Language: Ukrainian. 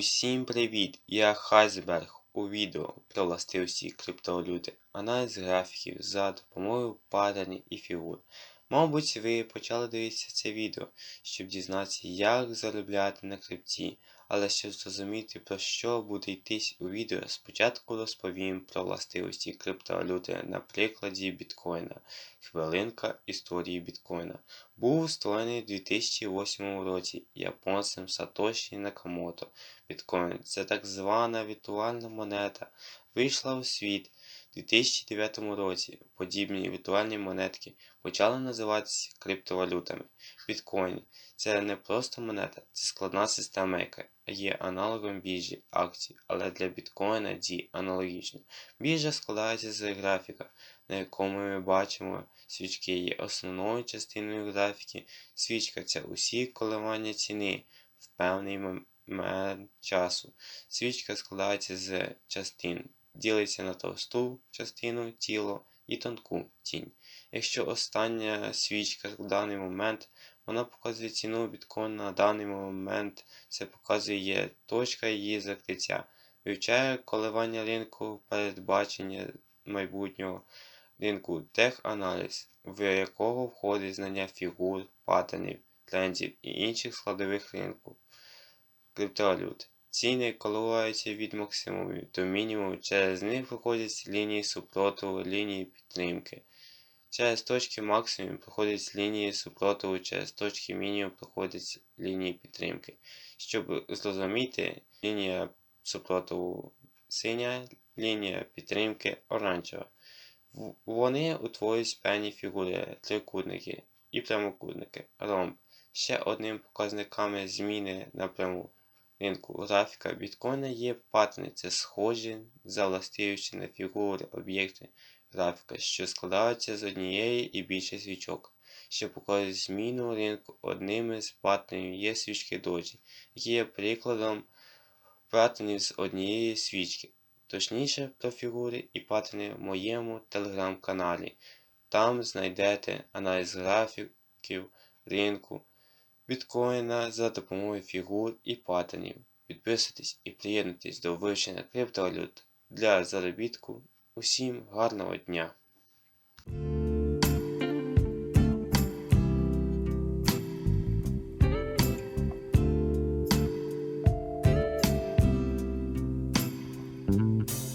Усім привіт! Я Хайзберг у відео про властивості криптовалюти, аналіз графіків за допомогою паттернів і фігур. Мабуть, ви почали дивитися це відео, щоб дізнатися, як заробляти на крипті, але щоб зрозуміти про що буде йтись у відео, спочатку розповім про властивості криптовалюти на прикладі біткоїна. Хвилинка історії біткоїна був створений у 2008 році японцем Сатоші Накамото. Біткоін це так звана віртуальна монета. Вийшла у світ 2009 році. Подібні віртуальні монетки почали називатися криптовалютами. Біткоін це не просто монета, це складна система, яка є аналогом біржі акцій, але для біткоїна діє аналогічно. Біржа складається з графіка, на якому ми бачимо свічки є основною частиною графіки. Свічка це усі коливання ціни в певний момент часу. Свічка складається з частин, ділиться на товсту частину тіло і тонку тінь. Якщо остання свічка в даний момент, вона показує ціну біткоїна на даний момент, це показує точка її закриття, вивчає коливання ринку, передбачення майбутнього ринку теханаліз, в якого входить знання фігур, паттернів, трендів і інших складових ринку криптовалют. Ціни коливаються від максимумів до мінімуму, через них виходять лінії супротиву, лінії підтримки. Через точки максимуму проходять лінії супротиву, через точки мінімуму проходять лінії підтримки. Щоб зрозуміти, лінія супротиву синя, лінія підтримки оранжева. Вони утворюють певні фігури, трикутники і прямокутники, ромб. Ще одним показниками зміни напряму ринку графіка біткоїна є паттерни, це схожі за властивістю на фігури об'єкти графіка, що складаються з однієї і більше свічок. Що показує зміну ринку, одним із паттернів є свічки доджі, які є прикладом паттернів з однієї свічки. Точніше про фігури і паттерни в моєму телеграм-каналі. Там знайдете аналіз графіків ринку біткоїна за допомогою фігур і паттернів. Підписуйтесь і приєднуйтесь до вивчення криптовалют для заробітку. Усім гарного дня! thank mm -hmm. you